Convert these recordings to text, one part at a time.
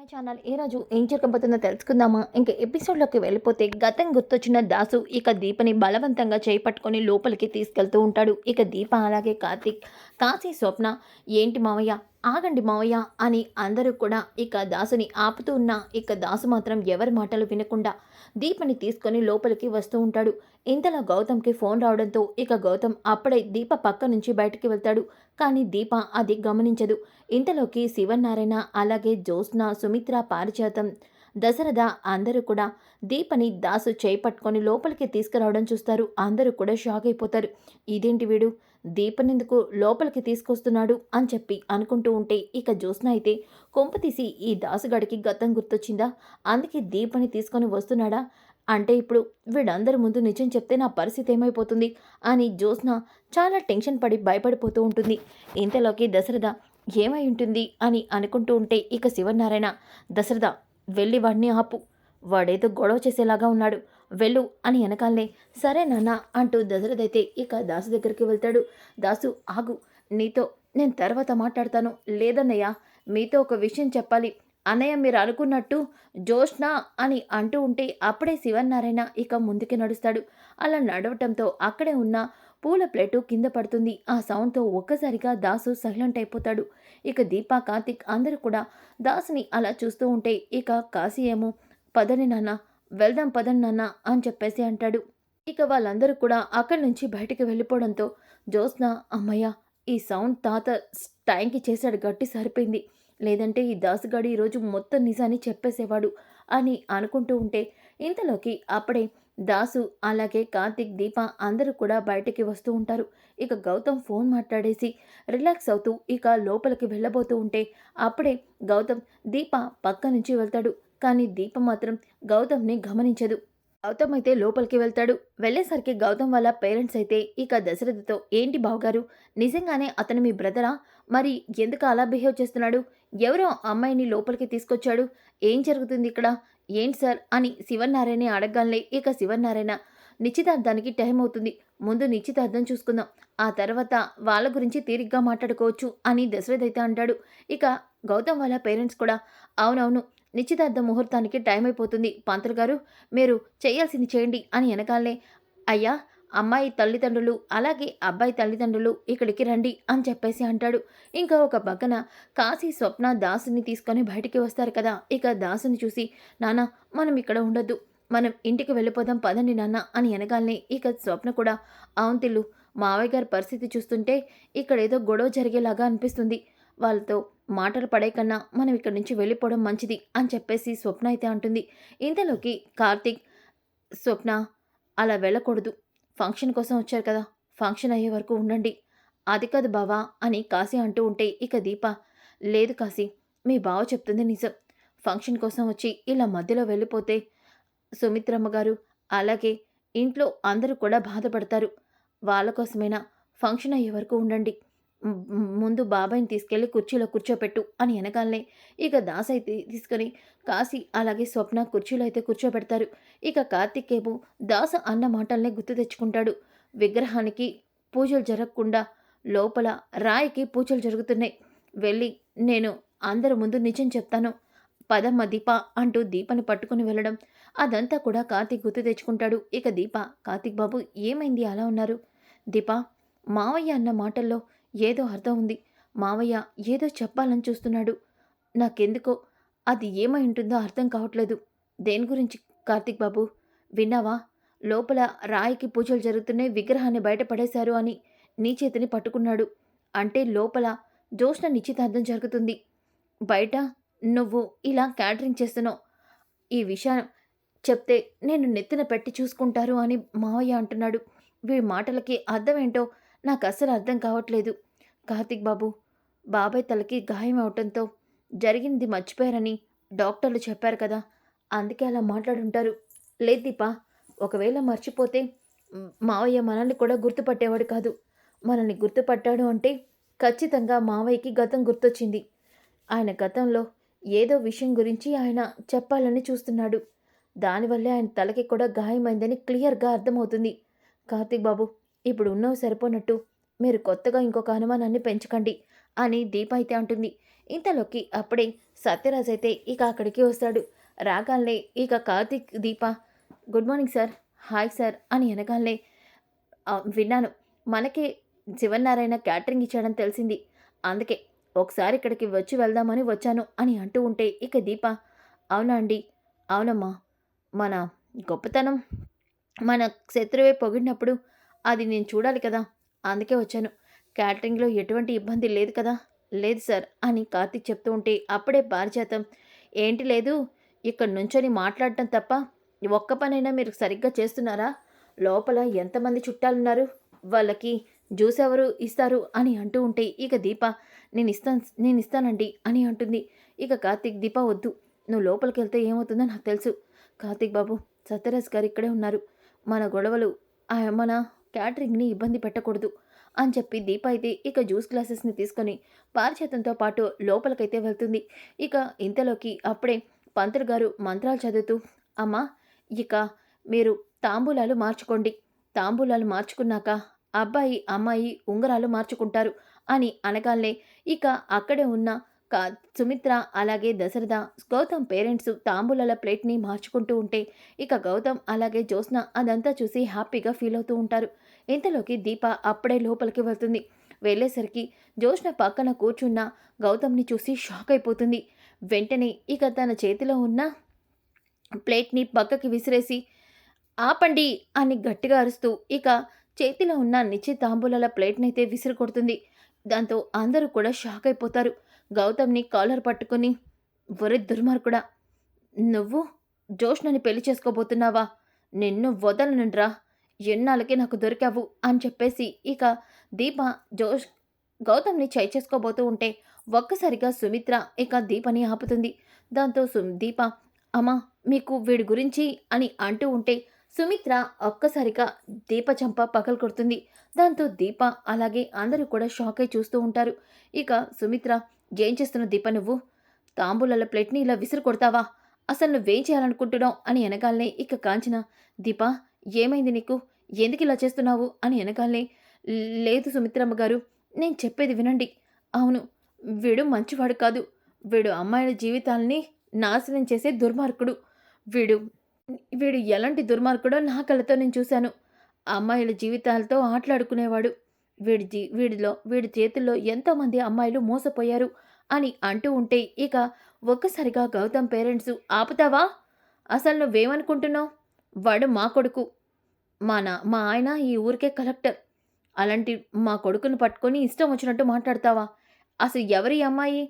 My channel. ఈ రోజు ఏం జరగబోతుందో తెలుసుకుందామా? ఇంకా ఎపిసోడ్లోకి వెళ్ళిపోతే గతం గుర్తొచ్చిన దాసు ఇక దీపని బలవంతంగా చేపట్టుకొని లోపలికి తీసుకెళ్తూ ఉంటాడు. ఇక దీప అలాగే కార్తీక్. కాశీ స్వప్న ఏంటి మావయ్య ఆగండి మావయ్య అని అందరూ కూడా ఇక దాసుని ఆపుతూ ఉన్నా ఇక దాసు మాత్రం ఎవరి మాటలు వినకుండా దీపని తీసుకొని లోపలికి వస్తూ ఉంటాడు. ఇంతలో గౌతమ్కి ఫోన్ రావడంతో ఇక గౌతమ్ అప్పుడే దీప పక్క నుంచి బయటికి వెళ్తాడు. కానీ దీప అది గమనించదు. ఇంతలోకి శివనారాయణ అలాగే జ్యోత్స్న సుమిత్ర పారిజాతం దశరథ అందరూ కూడా దీపని దాసు చేపట్టుకొని లోపలికి తీసుకురావడం చూస్తారు. అందరూ కూడా షాక్ అయిపోతారు. ఇదేంటి వీడు? దీపనెందుకు లోపలికి తీసుకొస్తున్నాడు? అని చెప్పి అనుకుంటూ ఉంటే ఇక జ్యోత్స్న అయితే కొంప తీసి ఈ దాసుగాడికి గతం గుర్తొచ్చిందా? అందుకే దీపని తీసుకొని వస్తున్నాడా? అంటే ఇప్పుడు వీడందరి ముందు నిజం చెప్తే నా పరిస్థితి ఏమైపోతుంది? అని జ్యోత్స్న చాలా టెన్షన్ పడి భయపడిపోతూ ఉంటుంది. ఇంతలోకి దశరథ ఏమై ఉంటుంది? అని అనుకుంటూ ఉంటే ఇక శివనారాయణ దశరథ వెళ్ళి వాడిని ఆపు. వాడేదో గొడవ చేసేలాగా ఉన్నాడు. వెళ్ళు అని వెనకాలనే సరే నాన్న అంటూ దశరథైతే ఇక దాసు దగ్గరికి వెళ్తాడు. దాసు ఆగు. నీతో నేను తర్వాత మాట్లాడతాను. లేదన్నయ్య మీతో ఒక విషయం చెప్పాలి. అన్నయ్య మీరు అనుకున్నట్టు జోష్ణ అని అంటూ ఉంటే అప్పుడే శివనారాయణ ఇక ముందుకి నడుస్తాడు. అలా నడవటంతో అక్కడే ఉన్న పూల ప్లేటు కింద పడుతుంది. ఆ సౌండ్తో ఒక్కసారిగా దాసు సైలెంట్ అయిపోతాడు. ఇక దీపా కార్తిక్ అందరూ కూడా దాసుని అలా చూస్తూ ఉంటే ఇక కాశీ ఏమో పదని నాన్న వెళ్దాం పదని నాన్న అని చెప్పేసి అంటాడు. ఇక వాళ్ళందరూ కూడా అక్కడి నుంచి బయటికి వెళ్ళిపోవడంతో జ్యోత్స్న అమ్మయ్య ఈ సౌండ్ తాత టైంకి చేశాడు గట్టి సరిపోయింది. లేదంటే ఈ దాసుగాడు ఈరోజు మొత్తం నిజాన్ని చెప్పేసేవాడు అని అనుకుంటూ ఉంటే ఇంతలోకి అప్పుడే దాసు అలాగే కార్తిక్ దీప అందరూ కూడా బయటికి వస్తూ ఉంటారు. ఇక గౌతమ్ ఫోన్ మాట్లాడేసి రిలాక్స్ అవుతూ ఇక లోపలికి వెళ్ళబోతూ ఉంటే అప్పుడే గౌతమ్ దీప పక్క నుంచి వెళ్తాడు. కానీ దీప మాత్రం గౌతమ్ని గమనించదు. గౌతమ్ అయితే లోపలికి వెళ్తాడు. వెళ్ళేసరికి గౌతమ్ వాళ్ళ పేరెంట్స్ అయితే ఇక దశరథతో ఏంటి బావగారు? నిజంగానే అతను మీ బ్రదరా? మరి ఎందుకు అలా బిహేవ్ చేస్తున్నాడు? ఎవరో అమ్మాయిని లోపలికి తీసుకొచ్చాడు? ఏం జరుగుతుంది ఇక్కడ? ఏంటి సార్ అని శివనారాయణ అడగగానే ఇక శివనారాయణ నిశ్చితార్థానికి టైం అవుతుంది. ముందు నిశ్చితార్థం చూసుకుందాం. ఆ తర్వాత వాళ్ళ గురించి తీరిగ్గా మాట్లాడుకోవచ్చు అని దశరథ్ అయితే అంటాడు. ఇక గౌతమ్ వాళ్ళ పేరెంట్స్ కూడా అవునవును నిశ్చితార్థ ముహూర్తానికి టైం అయిపోతుంది. పంతులు గారు మీరు చేయాల్సింది చేయండి అని వెనకాలనే అయ్యా అమ్మాయి తల్లిదండ్రులు అలాగే అబ్బాయి తల్లిదండ్రులు ఇక్కడికి రండి అని చెప్పేసి అంటాడు. ఇంకా ఒక పక్కన కాశీ స్వప్న దాసుని తీసుకొని బయటికి వస్తారు కదా. ఇక దాసుని చూసి నాన్న మనం ఇక్కడ ఉండొద్దు. మనం ఇంటికి వెళ్ళిపోదాం పదండి నాన్న అని అనగాలని ఇక స్వప్న కూడా అవును తిల్లు మావయ్య గారి పరిస్థితి చూస్తుంటే ఇక్కడ ఏదో గొడవ జరిగేలాగా అనిపిస్తుంది. వాళ్ళతో మాటలు పడే కన్నా మనం ఇక్కడి నుంచి వెళ్ళిపోవడం మంచిది అని చెప్పేసి స్వప్న అయితే అంటుంది. ఇంతలోకి కార్తీక్ స్వప్న అలా వెళ్ళకూడదు. ఫంక్షన్ కోసం వచ్చారు కదా ఫంక్షన్ అయ్యే వరకు ఉండండి. అది కాదు బావా అని కాశీ అంటూ ఉంటే ఇక దీప లేదు కాశీ మీ బావ చెప్తుంది నిజం. ఫంక్షన్ కోసం వచ్చి ఇలా మధ్యలో వెళ్ళిపోతే సుమిత్రమ్మ గారు అలాగే ఇంట్లో అందరూ కూడా బాధపడతారు. వాళ్ళ కోసమైనా ఫంక్షన్ అయ్యే వరకు ఉండండి. ముందు బాబాయ్ని తీసుకెళ్ళి కుర్చీలో కూర్చోపెట్టు అని వెనకాలనే ఇక దాస్ అయితే తీసుకొని కాశీ అలాగే స్వప్న కుర్చీలో అయితే కూర్చోబెడతారు. ఇక కార్తిక్ ఏమో దాస అన్న మాటల్నే గుర్తు తెచ్చుకుంటాడు. విగ్రహానికి పూజలు జరగకుండా లోపల రాయికి పూజలు జరుగుతున్నాయి. వెళ్ళి నేను అందరి ముందు నిజం చెప్తాను. పదమ్మ దీప అంటూ దీపని పట్టుకుని వెళ్ళడం. అదంతా కూడా కార్తీక్ గుర్తు తెచ్చుకుంటాడు. ఇక దీప కార్తీక్ బాబు ఏమైంది అలా ఉన్నారు? దీప మావయ్య అన్న మాటల్లో ఏదో అర్థం ఉంది. మావయ్య ఏదో చెప్పాలని చూస్తున్నాడు. నాకెందుకో? అది ఏమై ఉంటుందో అర్థం కావట్లేదు. దేని గురించి కార్తిక్ బాబు? విన్నావా? లోపల రాయికి పూజలు జరుగుతున్నాయి విగ్రహాన్ని బయట పడేశారు అని నీ చేతిని పట్టుకున్నాడు. అంటే లోపల జోష్ణ నిశ్చితార్థం జరుగుతుంది. బయట నువ్వు ఇలా క్యాటరింగ్ చేస్తున్నావు. ఈ విషయం చెప్తే నేను నెత్తిన పెట్టి చూసుకుంటారు అని మావయ్య అంటున్నాడు. వీడి మాటలకి అర్థం ఏంటో నాకు అస్సలు అర్థం కావట్లేదు. కార్తిక్ బాబు బాబాయ్ తలకి గాయం అవటంతో జరిగింది మర్చిపోయారని డాక్టర్లు చెప్పారు కదా అందుకే అలా మాట్లాడుంటారు. లేదు దీపా ఒకవేళ మర్చిపోతే మావయ్య మనల్ని కూడా గుర్తుపట్టేవాడు కాదు. మనల్ని గుర్తుపట్టాడు అంటే ఖచ్చితంగా మావయ్యకి గతం గుర్తొచ్చింది. ఆయన గతంలో ఏదో విషయం గురించి ఆయన చెప్పాలని చూస్తున్నాడు. దానివల్లే ఆయన తలకి కూడా గాయమైందని క్లియర్గా అర్థమవుతుంది. కార్తీక్ బాబు ఇప్పుడు ఉన్నవి సరిపోనట్టు. మీరు కొత్తగా ఇంకొక అనుమానాన్ని పెంచకండి అని దీప అయితే అంటుంది. ఇంతలోకి అప్పుడే సత్యరాజ్ అయితే ఇక అక్కడికి వస్తాడు. రాగాలే ఇక Karthik Deepa good morning sir hi sir అని అనగానే విన్నాను. మనకి శివనారాయణ క్యాటరింగ్ ఇచ్చాడని తెలిసింది. అందుకే ఒకసారి ఇక్కడికి వచ్చి వెళ్దామని వచ్చాను అని అంటూ ఉంటే ఇక దీప అవునా అండి? అవునమ్మా. మన గొప్పతనం మన శత్రువే పొగిడినప్పుడు అది నేను చూడాలి కదా. అందుకే వచ్చాను. క్యాటరింగ్లో ఎటువంటి ఇబ్బంది లేదు కదా? లేదు సార్ అని కార్తీక్ చెప్తూ ఉంటే అప్పుడే పారిజాతం. ఏంటి లేదు? ఇక్కడ నుంచొని మాట్లాడటం తప్ప ఒక్క పనైనా మీరు సరిగ్గా చేస్తున్నారా? లోపల ఎంతమంది చుట్టాలున్నారు? వాళ్ళకి జ్యూస్ ఎవరు ఇస్తారు? అని అంటూ ఉంటే ఇక దీప నేను ఇస్తాను నేను ఇస్తానండి అని అంటుంది. ఇక కార్తీక్ దీప వద్దు. నువ్వు లోపలికి వెళ్తే ఏమవుతుందో నాకు తెలుసు. కార్తీక్ బాబు సత్యరాజ్ గారు ఇక్కడే ఉన్నారు. మన గొడవలు ఆ మన క్యాటరింగ్ని ఇబ్బంది పెట్టకూడదు అని చెప్పి దీప అయితే ఇక జ్యూస్ గ్లాసెస్ని తీసుకొని పారిచేతంతో పాటు లోపలికైతే వెళ్తుంది. ఇక ఇంతలోకి అప్పుడే పంతులు గారు మంత్రాలు చదువుతూ అమ్మా ఇక మీరు తాంబూలాలు మార్చుకోండి. తాంబూలాలు మార్చుకున్నాక అబ్బాయి అమ్మాయి ఉంగరాలు మార్చుకుంటారు అని అనగానే ఇక అక్కడే ఉన్న కా సుమిత్ర అలాగే దశరథ గౌతమ్ పేరెంట్స్ తాంబూలాల ప్లేట్ని మార్చుకుంటూ ఉంటే ఇక గౌతమ్ అలాగే జ్యోత్స్న అదంతా చూసి హ్యాపీగా ఫీల్ అవుతూ ఉంటారు. ఇంతలోకి దీప అప్పుడే లోపలికి వెళ్తుంది. వెళ్ళేసరికి జ్యోత్స్న పక్కన కూర్చున్న గౌతమ్ని చూసి షాక్ అయిపోతుంది. వెంటనే ఇక తన చేతిలో ఉన్న ప్లేట్ని పక్కకి విసిరేసి ఆపండి అని గట్టిగా అరుస్తూ ఇక చేతిలో ఉన్న నిశ్చితాంబూలాల ప్లేట్నైతే విసిరి కొడుతుంది దాంతో అందరూ కూడా షాక్ అయిపోతారు. గౌతమ్ని కాలర్ పట్టుకొని ఒరే దుర్మార్గుడా నువ్వు జోష్నని పెళ్ళి చేసుకోబోతున్నావా? నిన్ను వదలనుండ్రా. ఎన్నాళ్ళకి నాకు దొరికావు అని చెప్పేసి ఇక దీప జోష్ గౌతమ్ని చై చేసుకోబోతూ ఉంటే ఒక్కసారిగా సుమిత్ర ఇక దీపని ఆపుతుంది. దాంతో సు దీప అమ్మా మీకు వీడి గురించి అని అంటూ ఉంటే సుమిత్ర ఒక్కసారిగా దీప చంప పగలు కొడుతుంది. దాంతో దీప అలాగే అందరూ కూడా షాక్ అయి చూస్తూ ఉంటారు. ఇక సుమిత్ర ఏం చేస్తున్న దీప నువ్వు? తాంబూలాల ప్లేట్ని ఇలా విసిరి కొడతావా? అసలు నువ్వేం చేయాలనుకుంటున్నావు? అని వెనకాలనే ఇక కాంచన. దీప ఏమైంది నీకు? ఎందుకు ఇలా చేస్తున్నావు? అని వెనకాలనే లేదు సుమిత్రమ్మ గారు నేను చెప్పేది వినండి. అవును వీడు మంచివాడు కాదు. వీడు అమ్మాయిల జీవితాల్ని నాశనం చేసే దుర్మార్గుడు. వీడు వీడు ఎలాంటి దుర్మార్గుడో నా కళ్ళతో నేను చూశాను. అమ్మాయిల జీవితాలతో ఆటలాడుకునేవాడు. వీడి జీ వీడిలో వీడి చేతుల్లో ఎంతోమంది అమ్మాయిలు మోసపోయారు అని అంటూ ఉంటే ఇక ఒక్కసారిగా గౌతమ్ పేరెంట్స్ ఆపుతావా? అసలు నువ్వేమనుకుంటున్నావు? వాడు మా కొడుకు. మా నా మా ఆయన ఈ ఊరికే కలెక్టర్. అలాంటి మా కొడుకును పట్టుకొని ఇష్టం వచ్చినట్టు మాట్లాడతావా? అసలు ఎవరి అమ్మాయి?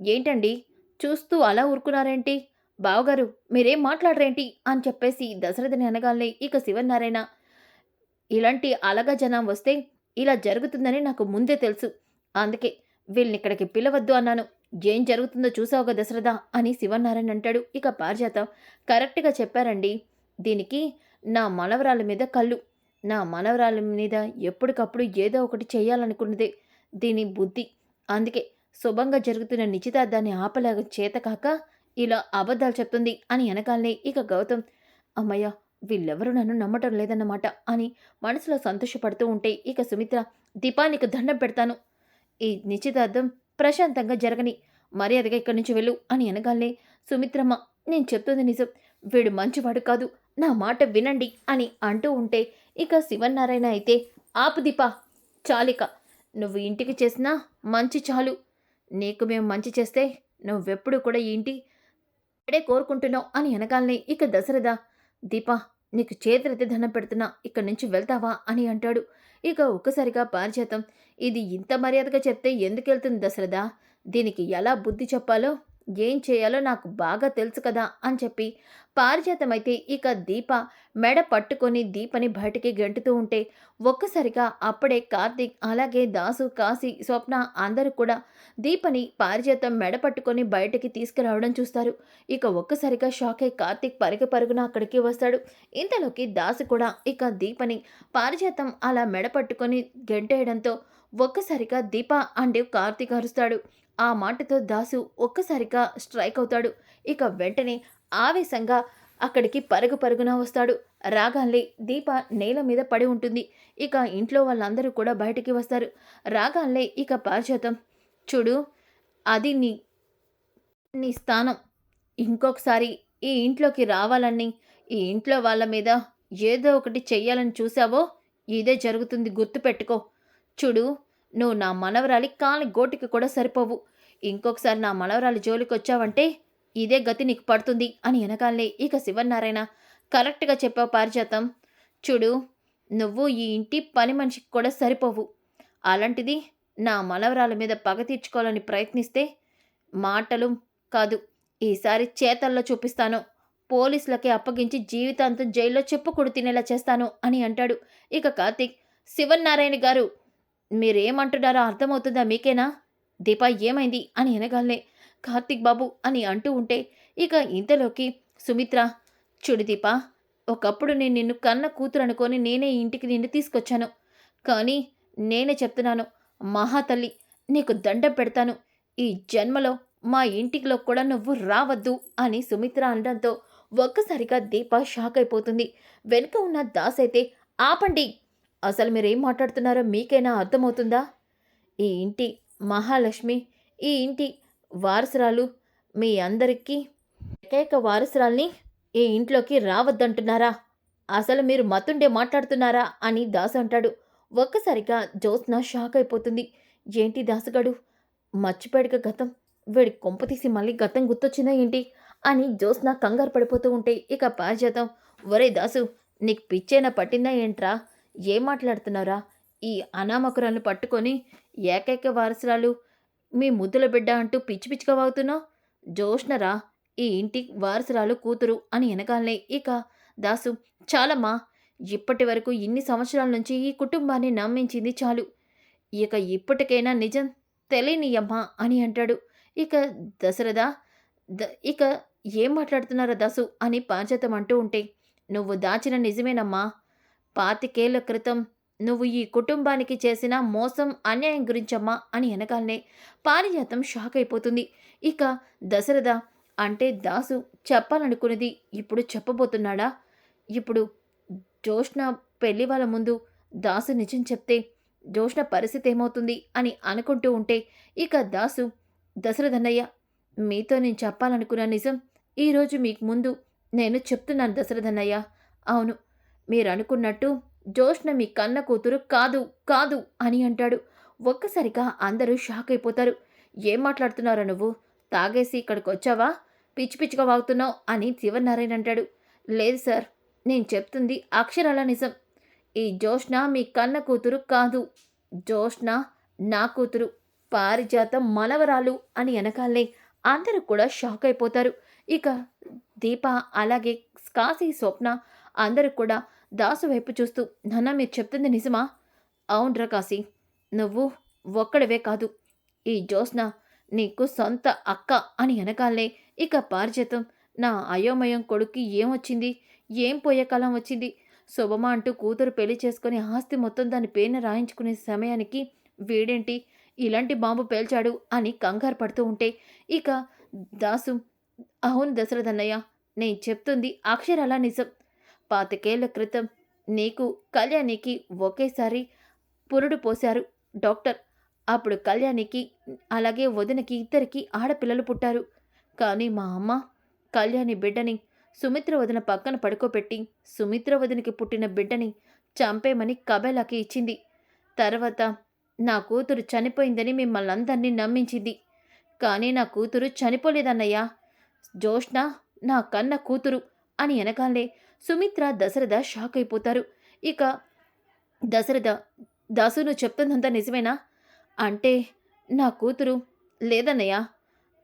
ఏంటండి? చూస్తూ అలా ఊరుకున్నారేంటి? బావగారు మీరేం మాట్లాడరేంటి? అని చెప్పేసి దశరథని అనగానే ఇక శివనారాయణ ఇలాంటి అలగా జనం వస్తే ఇలా జరుగుతుందని నాకు ముందే తెలుసు. అందుకే వీళ్ళని ఇక్కడికి పిలవద్దు అన్నాను. ఏం జరుగుతుందో చూసావుగా దశరథ? అని శివనారాయణ అంటాడు. ఇక పారిజాత. కరెక్ట్గా చెప్పారండి. దీనికి నా మనవరాల మీద కళ్ళు. నా మనవరాల మీద ఎప్పటికప్పుడు ఏదో ఒకటి చేయాలనుకున్నదే దీని బుద్ధి. అందుకే శుభంగా జరుగుతున్న నిశ్చితార్థాన్ని ఆపలేక చేతకాక ఇలా అబద్ధాలు చెప్తుంది అని వెనకాలనే ఇక గౌతమ్ అమ్మయ్య వీళ్ళెవరూ నన్ను నమ్మటం లేదన్నమాట అని మనసులో సంతోషపడుతూ ఉంటే ఇక సుమిత్ర దీపానికి దండం పెడతాను. ఈ నిశ్చితార్థం ప్రశాంతంగా జరగని మర్యాదగా ఇక్కడి నుంచి వెళ్ళు అని అనగానే సుమిత్రమ్మ నేను చెప్తుంది నిజం. వీడు మంచివాడు కాదు. నా మాట వినండి అని అంటూ ఉంటే ఇక శివనారాయణ అయితే ఆపు దీపా చాలిక. నువ్వు ఇంటికి చేసినా మంచి చాలు. నీకు మేము మంచి చేస్తే నువ్వెప్పుడు కూడా ఈ ఇంటి కోరుకుంటున్నావు అని అనగానే ఇక దశరథ దీపా నీకు చేతులెత్తి దండం పెడుతున్నా ఇక్కడి నుంచి వెళ్తావా? అని అంటాడు. ఇక ఒక్కసారిగా పారిచేతం ఇది ఇంత మర్యాదగా చెప్తే ఎందుకు వెళ్తుంది దశరథ? దీనికి ఎలా బుద్ధి చెప్పాలో? ఏం చేయాలో నాకు బాగా తెలుసు కదా అని చెప్పి పారిజాతమైతే ఇక దీప మెడ పట్టుకొని దీపని బయటికి గెంటుతూ ఉంటే ఒక్కసారిగా అప్పుడే కార్తీక్ అలాగే దాసు కాశీ స్వప్న అందరూ కూడా దీపని పారిజాతం మెడ పట్టుకొని బయటికి తీసుకురావడం చూస్తారు. ఇక ఒక్కసారిగా షాక్ అయి కార్తీక్ పరుగు పరుగున అక్కడికి వస్తాడు. ఇంతలోకి దాసు కూడా ఇక దీపని పారిజాతం అలా మెడ పట్టుకొని గెంటేయడంతో ఒక్కసారిగా దీప అండి కార్తీక్ అరుస్తాడు. ఆ మాటతో దాసు ఒక్కసారిగా స్ట్రైక్ అవుతాడు. ఇక వెంటనే ఆవేశంగా అక్కడికి పరుగు పరుగున వస్తాడు. రాగాన్లే దీప నేల మీద పడి ఉంటుంది. ఇక ఇంట్లో వాళ్ళందరూ కూడా బయటికి వస్తారు. రాగాన్లే ఇక పారిజాతం. చూడు అది నీ నీ స్థానం. ఇంకొకసారి ఈ ఇంట్లోకి రావాలని ఈ ఇంట్లో వాళ్ళ మీద ఏదో ఒకటి చెయ్యాలని చూసావో? ఇదే జరుగుతుంది. గుర్తుపెట్టుకో. చూడు నువ్వు నా మనవరాలి కాలి గోటికి కూడా సరిపోవు. ఇంకొకసారి నా మనవరాలి జోలికి వచ్చావంటే ఇదే గతి నీకు పడుతుంది అని వెనకాలే ఇక శివనారాయణ కరెక్ట్గా చెప్పావు పారిజాతం. చూడు నువ్వు ఈ ఇంటి పని మనిషికి కూడా సరిపోవు. అలాంటిది నా మనవరాల మీద పగ తీర్చుకోవాలని ప్రయత్నిస్తే మాటలు కాదు. ఈసారి చేతల్లో చూపిస్తాను. పోలీసులకి అప్పగించి జీవితాంతం జైల్లో చెప్పుకుడు తినేలా చేస్తాను అని అంటాడు. ఇక కార్తీక్ శివన్నారాయణ గారు మీరేమంటున్నారో అర్థమవుతుందా మీకేనా? దీప ఏమైంది అని అనగాలనే కార్తీక్ బాబు అని అంటూ ఉంటే ఇక ఇంతలోకి సుమిత్ర చూడు దీప ఒకప్పుడు నేను నిన్ను కన్న కూతురు అనుకొని నేనే ఇంటికి నిన్ను తీసుకొచ్చాను. కానీ నేనే చెప్తున్నాను మహాతల్లి నీకు దండం పెడతాను. ఈ జన్మలో మా ఇంటికిలో కూడా నువ్వు రావద్దు అని సుమిత్ర అనడంతో ఒక్కసారిగా దీప షాక్ అయిపోతుంది. వెనుక ఉన్న దాస్ అయితే ఆపండి అసలు మీరేం మాట్లాడుతున్నారో మీకైనా అర్థమవుతుందా? ఈ ఇంటి మహాలక్ష్మి ఈ ఇంటి వారసురాలు మీ అందరికీ ఏకైక వారసురాల్ని ఈ ఇంట్లోకి రావద్దంటున్నారా? అసలు మీరు మతుండే మాట్లాడుతున్నారా అని దాసు అంటాడు. ఒక్కసారిగా జ్యోత్స్న షాక్ అయిపోతుంది. ఏంటి దాసుగాడు? మర్చిపోయాడుక గతం. వీడి కొంప తీసి మళ్ళీ గతం గుర్తొచ్చిందా ఏంటి? అని జ్యోత్స్న కంగారు పడిపోతూ ఉంటే ఇక పారిజాతం. ఒరే దాసు నీకు పిచ్చేనా పట్టిందా ఏంట్రా? ఏం మాట్లాడుతున్నారా ఈ అనామకురాలను పట్టుకొని ఏకైక వారసురాలు మీ ముద్దుల బిడ్డ అంటూ పిచ్చి పిచ్చిగా వాగుతున్నావు? జోష్నరా ఈ ఇంటి వారసురాలు కూతురు అని వెనకాలనే ఇక దాసు చాలమ్మా ఇప్పటి వరకు ఇన్ని సంవత్సరాల నుంచి ఈ కుటుంబాన్ని నమ్మించింది చాలు. ఇక ఇప్పటికైనా నిజం తెలియనియమ్మా అని అంటాడు. ఇక దశరథ ద ఇక ఏం మాట్లాడుతున్నారా దాసు అని పాంచతం అంటూ ఉంటే నువ్వు దాచిన నిజమేనమ్మా. పాతికేళ్ళ క్రితం నువ్వు ఈ కుటుంబానికి చేసిన మోసం అన్యాయం గురించమ్మా అని వెనకాలనే పారిజాతం షాక్ అయిపోతుంది. ఇక దశరథ అంటే దాసు చెప్పాలనుకున్నది ఇప్పుడు చెప్పబోతున్నాడా? ఇప్పుడు జోష్ణ పెళ్ళి వాళ్ళ ముందు దాసు నిజం చెప్తే జోష్న పరిస్థితి ఏమవుతుంది అని అనుకుంటూ ఉంటే ఇక దాసు దశరథన్నయ్య మీతో నేను చెప్పాలనుకున్న నిజం ఈరోజు మీకు ముందు నేను చెప్తున్నాను దశరథన్నయ్య. అవును మీరు అనుకున్నట్టు జోష్న మీ కన్న కూతురు కాదు కాదు అని అంటాడు. ఒక్కసారిగా అందరూ షాక్ అయిపోతారు. ఏం మాట్లాడుతున్నారా నువ్వు? తాగేసి ఇక్కడికి వచ్చావా? పిచ్చి పిచ్చిగా వాగుతున్నావు అని శివనారాయణ అంటాడు. లేదు సార్ నేను చెప్తుంది అక్షరాల నిజం. ఈ జోష్న మీ కన్న కూతురు కాదు. జోష్న నా కూతురు పారిజాతం మనవరాలు అని వెనకాలే అందరూ కూడా షాక్ అయిపోతారు. ఇక దీప అలాగే కాశీ స్వప్న అందరూ కూడా దాసు వైపు చూస్తూ నాన్న మీరు చెప్తుంది నిజమా? అవునరా కాశీ. నువ్వు ఒక్కడవే కాదు. ఈ జోస్న నీకు సొంత అక్క అని వెనకాలనే ఇక పారిజాతం. నా అయోమయం కొడుక్కి ఏమొచ్చింది ఏం పోయే కాలం వచ్చింది? శుభమ అంటూ కూతురు పెళ్ళి చేసుకుని ఆస్తి మొత్తం దాని పేరున రాయించుకునే సమయానికి వీడేంటి? ఇలాంటి బాంబు పేల్చాడు అని కంగారు పడుతూ ఉంటే ఇక దాసు అవును దశరథన్నయ్య నేను చెప్తుంది అక్షరాల నిజం. పాతికేళ్ళ క్రితం నీకు కళ్యాణికి ఒకేసారి పురుడు పోశారు డాక్టర్. అప్పుడు కళ్యాణికి అలాగే వదినకి ఇద్దరికి ఆడపిల్లలు పుట్టారు. కానీ మా అమ్మ కళ్యాణి బిడ్డని సుమిత్ర వదిన పక్కన పడుకోబెట్టి సుమిత్ర వదినకి పుట్టిన బిడ్డని చంపేమని కబేలాకి ఇచ్చింది. తర్వాత నా కూతురు చనిపోయిందని మిమ్మల్ని అందరినీ నమ్మించింది. కానీ నా కూతురు చనిపోలేదన్నయ్యా. జోష్ణ నా కన్న కూతురు అని వెనకాలే సుమిత్ర దశరథ షాక్ అయిపోతారు. ఇక దశరథ దాసును చెప్తున్నంత చెప్తుందంతా నిజమేనా? అంటే నా కూతురు లేదన్నయ్యా.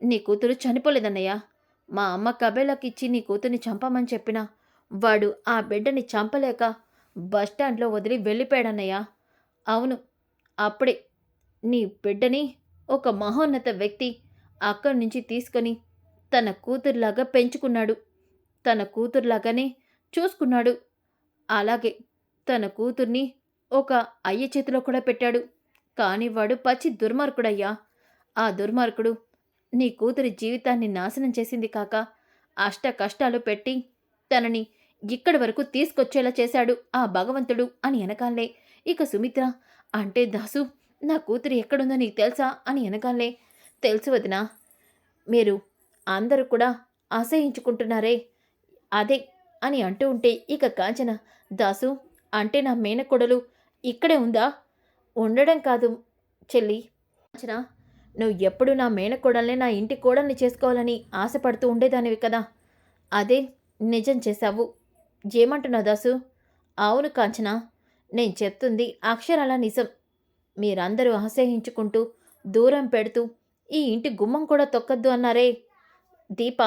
నీ కూతురు చనిపోలేదన్నయ్యా. మా అమ్మ కబేలాకి ఇచ్చి నీ కూతుర్ని చంపమని చెప్పినా వాడు ఆ బిడ్డని చంపలేక బస్టాండ్లో వదిలి వెళ్ళిపోయాడన్నయ్య. అవును అప్పుడే నీ బిడ్డని ఒక మహోన్నత వ్యక్తి అక్కడి నుంచి తీసుకొని తన కూతురులాగా పెంచుకున్నాడు. తన కూతురులాగానే చూసుకున్నాడు. అలాగే తన కూతుర్ని ఒక అయ్య చేతిలో కూడా పెట్టాడు. కానీ వాడు పచ్చి దుర్మార్గుడయ్యా. ఆ దుర్మార్గుడు నీ కూతురి జీవితాన్ని నాశనం చేసింది కాక అష్ట కష్టాలు పెట్టి తనని ఇక్కడి వరకు తీసుకొచ్చేలా చేశాడు ఆ భగవంతుడు అని వెనకాలే ఇక సుమిత్ర అంటే దాసు నా కూతురు ఎక్కడుందో నీకు తెలుసా అని వెనకాలే తెలుసు వదినా మీరు అందరూ కూడా అసహించుకుంటున్నారే అదే అని అంటూ ఉంటే ఇక కాంచన దాసు అంటే నా మేనకొడలు ఇక్కడే ఉందా? ఉండడం కాదు చెల్లి. కాంచన నువ్వు ఎప్పుడు నా మేనకోడల్ని నా ఇంటి కోడల్ని చేసుకోవాలని ఆశపడుతూ ఉండేదానివి కదా. అదే నిజం చేశావు. ఏమంటున్నావు దాసు? అవును కాంచన నేను చెప్తుంది అక్షరాల నిజం. మీరందరూ అసహించుకుంటూ దూరం పెడుతూ ఈ ఇంటి గుమ్మం కూడా తొక్కద్దు అన్నారే. దీప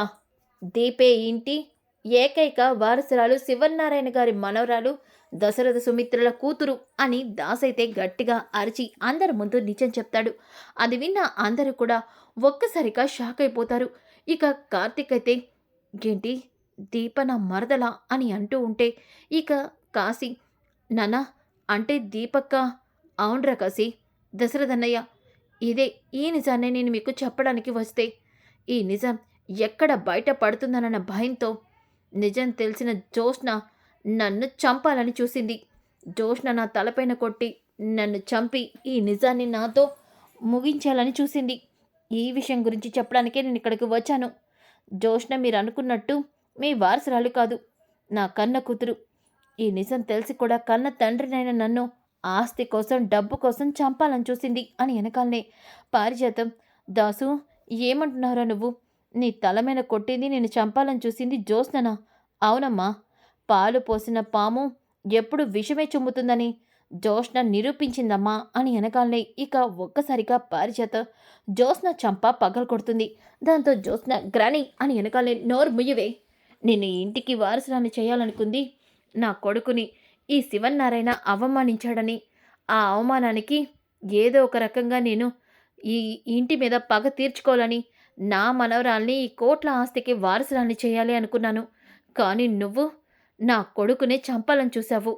దీపే ఇంటి ఏకైక వారసురాలు శివనారాయణ గారి మనవరాలు దశరథ సుమిత్రుల కూతురు అని దాసైతే గట్టిగా అరిచి అందరి ముందు నిజం చెప్తాడు. అది విన్న అందరూ కూడా ఒక్కసారిగా షాక్ అయిపోతారు. ఇక కార్తీక్ అయితే ఏంటి? దీపన మరదల? అని అంటూ ఉంటే ఇక కాశీ నానా అంటే దీపక్క? అవునరా కాశీ? దశరథన్నయ్య ఇదే ఈ నిజాన్ని నేను మీకు చెప్పడానికి వస్తే ఈ నిజం ఎక్కడ బయట పడుతుందనన్న భయంతో నిజం తెలిసిన జోష్న నన్ను చంపాలని చూసింది. జోష్న నా తలపైన కొట్టి నన్ను చంపి ఈ నిజాన్ని నాతో ముగించాలని చూసింది. ఈ విషయం గురించి చెప్పడానికే నేను ఇక్కడికి వచ్చాను. జోష్న మీరు అనుకున్నట్టు మీ వారసురాలు కాదు నా కన్న కూతురు. ఈ నిజం తెలిసి కూడా కన్న తండ్రినైన నన్ను ఆస్తి కోసం డబ్బు కోసం చంపాలని చూసింది అని వెనకాలనే. పారిజాతం దాసు ఏమంటున్నారా నువ్వు? నీ తల మీద కొట్టింది నేను చంపాలని చూసింది జ్యోత్స్ననా అవునమ్మా పాలు పోసిన పాము ఎప్పుడు విషమే చుమ్ముతుందని జ్యోత్స్న నిరూపించిందమ్మా అని వెనకాలనే ఇక ఒక్కసారిగా పారిజాత జ్యోత్స్న చంప పగలు కొడుతుంది. దాంతో జ్యోత్స్న గ్రాని అని వెనకాలనే నోరు ముయ్యవే. నేను ఇంటికి వారసురాన్ని చేయాలనుకుంది నా కొడుకుని ఈ శివన్నారాయణ అవమానించాడని. ఆ అవమానానికి ఏదో ఒక రకంగా నేను ఈ ఇంటి మీద పగ తీర్చుకోవాలని నా మనవరాల్ని ఈ కోట్ల ఆస్తికి వారసురాల్ని చేయాలి అనుకున్నాను. కానీ నువ్వు నా కొడుకునే చంపాలని చూశావు.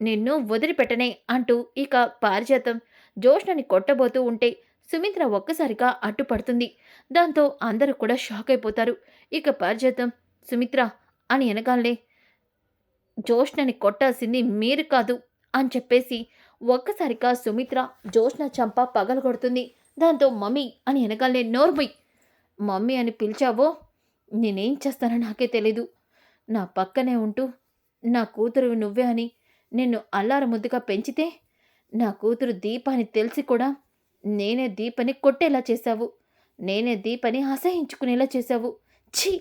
నిన్ను వదిలిపెట్టనే అంటూ ఇక పారిజాతం జోష్ణని కొట్టబోతూ ఉంటే సుమిత్ర ఒక్కసారిగా అడ్డుపడుతుంది. దాంతో అందరూ కూడా షాక్ అయిపోతారు. ఇక పారిజాతం సుమిత్ర అని వెనకాలే జోష్ణని కొట్టాల్సింది మీరు కాదు అని చెప్పేసి ఒక్కసారిగా సుమిత్ర జోష్ణ చంప పగలగొడుతుంది. దాంతో మమ్మీ అని వెనకాలనే నోర్మయ్ మమ్మీ అని పిలిచావో? నేనేం చేస్తానో నాకే తెలీదు. నా పక్కనే ఉంటూ నా కూతురు నువ్వే అని నిన్ను అల్లార ముద్దుగా పెంచితే నా కూతురు దీపాని తెలిసి కూడా నేనే దీపని కొట్టేలా చేశావు. నేనే దీపని అసహించుకునేలా చేశావు. ఛీ!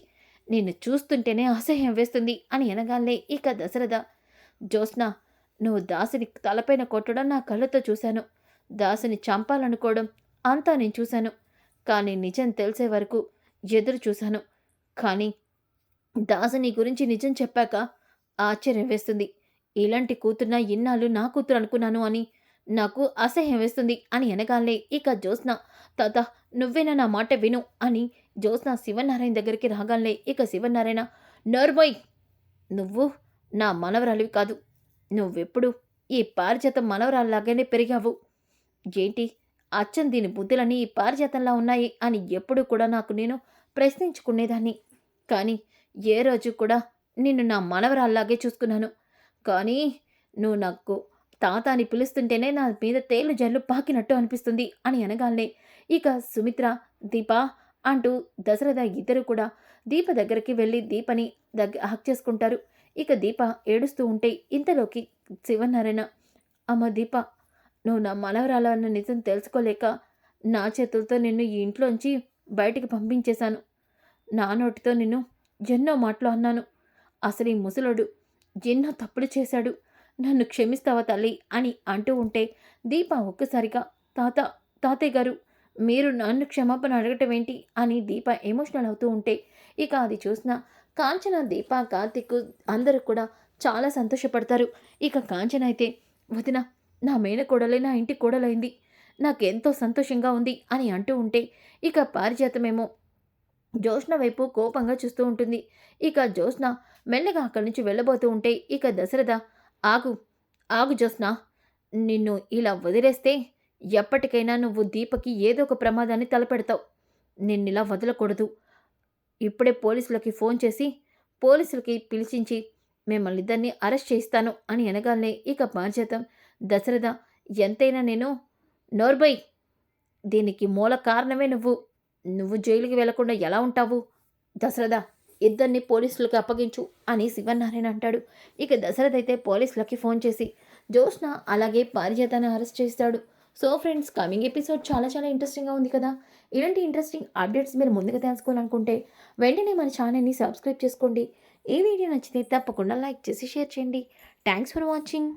నిన్ను చూస్తుంటేనే అసహ్యం వేస్తుంది అని అనగానే ఇక దశరథ. జ్యోత్స్న నువ్వు దాసిని తలపైన కొట్టడం నా కళ్ళతో చూశాను. దాసిని చంపాలనుకోవడం అంతా నేను చూశాను. కానీ నిజం తెలిసే వరకు ఎదురు చూశాను. కానీ దాసు గురించి నిజం చెప్పాక ఆశ్చర్యం వేస్తుంది. ఇలాంటి కూతురున ఇన్నాళ్ళు నా కూతురు అనుకున్నాను అని నాకు అసహ్యం వేస్తుంది అని అనగానే ఇక జ్యోత్స్న తాత నువ్వేనా నా మాట విను అని జ్యోత్స్న శివనారాయణ దగ్గరికి రాగానే ఇక శివనారాయణ నర్మోయ్! నువ్వు నా మనవరాలివి కాదు. నువ్వెప్పుడు ఈ పారిజాతం మనవరాల్లాగానే పెరిగావు. ఏంటి? అచ్చం దీని బుద్ధులని ఈ పారిజాతంలా ఉన్నాయి అని ఎప్పుడు కూడా నాకు నేను ప్రశ్నించుకునేదాన్ని. కానీ ఏ రోజు కూడా నిన్ను నా మనవరాల్లాగే చూసుకున్నాను. కానీ నువ్వు నాకు తాత అని పిలుస్తుంటేనే నా మీద తేలు జల్లు పాకినట్టు అనిపిస్తుంది అని అనగానే ఇక సుమిత్ర దీప అంటూ దశరథ ఇద్దరు కూడా దీప దగ్గరికి వెళ్ళి దీపని దగ్గ హక్ చేసుకుంటారు. ఇక దీప ఏడుస్తూ ఉంటే ఇంతలోకి శివనారాయణ అమ్మ దీప నువ్వు నా మనవరాలు అన్న నిజం తెలుసుకోలేక నా చేతులతో నిన్ను ఈ ఇంట్లోంచి బయటికి పంపించేశాను. నా నోటితో నిన్ను ఎన్నో మాటలు అన్నాను. అసలు ఈ ముసలోడు ఎన్నో తప్పులు చేశాడు. నన్ను క్షమిస్తావా తల్లి? అని అంటూ ఉంటే దీప ఒక్కసారిగా తాత తాతయ్య గారు మీరు నన్ను క్షమాపణ అడగటం ఏంటి? అని దీప ఎమోషనల్ అవుతూ ఉంటే ఇక అది చూసిన కాంచన దీప కార్తిక్ అందరూ కూడా చాలా సంతోషపడతారు. ఇక కాంచన అయితే వదిన నా మేనకోడలే నా ఇంటి కోడలైంది. నాకెంతో సంతోషంగా ఉంది అని అంటూ ఉంటే ఇక పారిజాతమేమో. జ్యోత్స్న వైపు కోపంగా చూస్తూ ఉంటుంది. ఇక జ్యోత్స్న మెల్లగా అక్కడి నుంచి వెళ్ళబోతూ ఉంటే ఇక దశరథ ఆగు ఆగు జ్యోత్స్న. నిన్ను ఇలా వదిలేస్తే ఎప్పటికైనా నువ్వు దీపకి ఏదో ఒక ప్రమాదాన్ని తలపెడతావు. నిన్నిలా వదలకూడదు. ఇప్పుడే పోలీసులకి ఫోన్ చేసి పోలీసులకి పిలిచించి మిమ్మల్ని ఇద్దరిని అరెస్ట్ చేస్తాను అని అనగానే ఇక పారిజాతం దశరథ ఎంతైనా నేను నోర్బై దీనికి మూల కారణమే నువ్వు. నువ్వు జైలుకి వెళ్ళకుండా ఎలా ఉంటావు? దశరథ ఇద్దరిని పోలీసులకు అప్పగించు అని శివనారాయణ అంటాడు. ఇక దశరథ అయితే పోలీసులకి ఫోన్ చేసి జోష్న అలాగే పారిజాతాన్ని అరెస్ట్ చేస్తాడు. సో ఫ్రెండ్స్ కమింగ్ ఎపిసోడ్ చాలా చాలా ఇంట్రెస్టింగ్గా ఉంది కదా. ఇలాంటి ఇంట్రెస్టింగ్ అప్డేట్స్ మీరు ముందుగా తెలుసుకోవాలనుకుంటే వెంటనే మన ఛానల్ని సబ్స్క్రైబ్ చేసుకోండి. ఈ వీడియో నచ్చితే తప్పకుండా లైక్ చేసి షేర్ చేయండి. Thanks for watching.